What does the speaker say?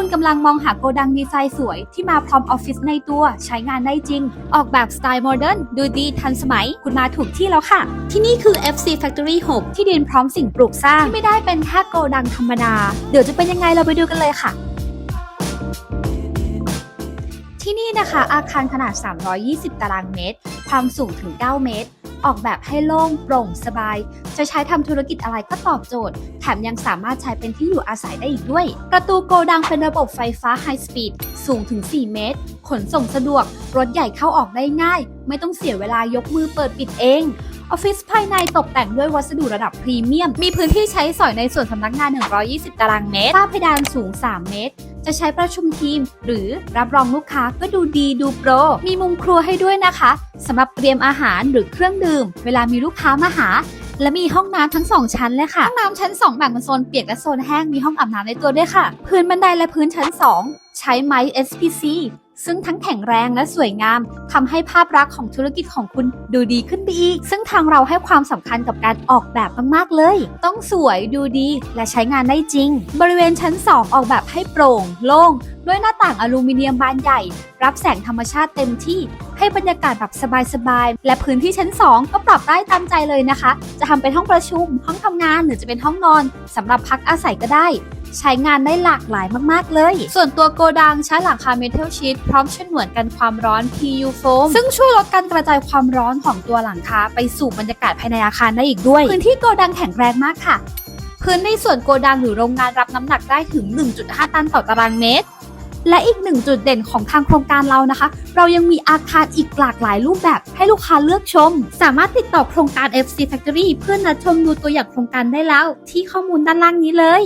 คุณกำลังมองหาโกดังดีไซน์สวยที่มาพร้อมออฟฟิศในตัวใช้งานได้จริง ออกแบบสไตล์โมเดิร์นดูดีทันสมัย คุณมาถูกที่แล้วค่ะ ที่นี่คือ FC Factory 6 ที่ดินพร้อมสิ่งปลูกสร้าง ที่ไม่ได้เป็นแค่โกดังธรรมดา เดี๋ยวจะเป็นยังไงเราไปดูกันเลยค่ะที่นี่นะคะอาคารขนาด 320 ตารางเมตร ความสูงถึง 9 เมตร ออกแบบให้โล่งโปร่งสบาย จะใช้ทำธุรกิจอะไรก็ตอบโจทย์ แถมยังสามารถใช้เป็นที่อยู่อาศัยได้อีกด้วย ประตูโกดังเป็นระบบไฟฟ้าไฮสปีดสูงถึง 4 เมตร ขนส่งสะดวก รถใหญ่เข้าออกได้ง่าย ไม่ต้องเสียเวลายกมือเปิดปิดเองออฟฟิศภายในตกแต่งด้วยวัสดุระดับพรีเมียม มีพื้นที่ใช้สอยในส่วนสำนักงาน 120 ตารางเมตรฝ้าเพดานสูง 3 เมตร จะใช้ประชุมทีม หรือรับรองลูกค้าก็ดูดีดูโปร มีมุมครัวให้ด้วยนะคะสำหรับเตรียมอาหารหรือเครื่องดื่ม เวลามีลูกค้ามาหา และมีห้องน้ำทั้งสองชั้นเลยค่ะ ห้องน้ำชั้น 2 แบ่งเป็นโซนเปียกและโซนแห้งมีห้องอาบน้ำในตัวด้วยค่ะ พื้นบันไดและพื้นชั้น 2 ใช้ไม้ SPC ซึ่งทั้งแข็งแรงและสวยงามทำให้ภาพลักษณ์ของธุรกิจของคุณดูดีขึ้นไปอีก ซึ่งทางเราให้ความสำคัญกับการออกแบบมากๆเลย ต้องสวยดูดีและใช้งานได้จริง บริเวณชั้น 2 ออกแบบให้โปร่ง โล่ง ด้วยหน้าต่างอลูมิเนียมบานใหญ่ รับแสงธรรมชาติเต็มที่ ให้บรรยากาศแบบสบายๆ และพื้นที่ชั้น 2 ก็ปรับได้ตามใจเลยนะคะ จะทำเป็นห้องประชุม ห้องทำงานหรือจะเป็นห้องนอนสำหรับพักอาศัยก็ได้ ใช้งานได้หลากหลายมากๆเลย ส่วนตัวโกดังใช้หลังคาเมทัลชีตพร้อมฉนวนกันความร้อน PU foam ซึ่งช่วยลดการกระจายความร้อนของตัวหลังคาไปสู่บรรยากาศภายในอาคารได้อีกด้วย พื้นที่โกดังแข็งแรงมากค่ะ พื้นในส่วนโกดังหรือโรงงานรับน้ำหนักได้ถึง 1.5 ตันต่อตารางเมตรและอีกหนึ่งจุดเด่นของทางโครงการเรานะคะ เรายังมีอาคารอีกหลากหลายรูปแบบให้ลูกค้าเลือกชม สามารถติดต่อโครงการ FC Factory เพื่อนัดชมดูตัวอย่างโครงการได้แล้ว ที่ข้อมูลด้านล่างนี้เลย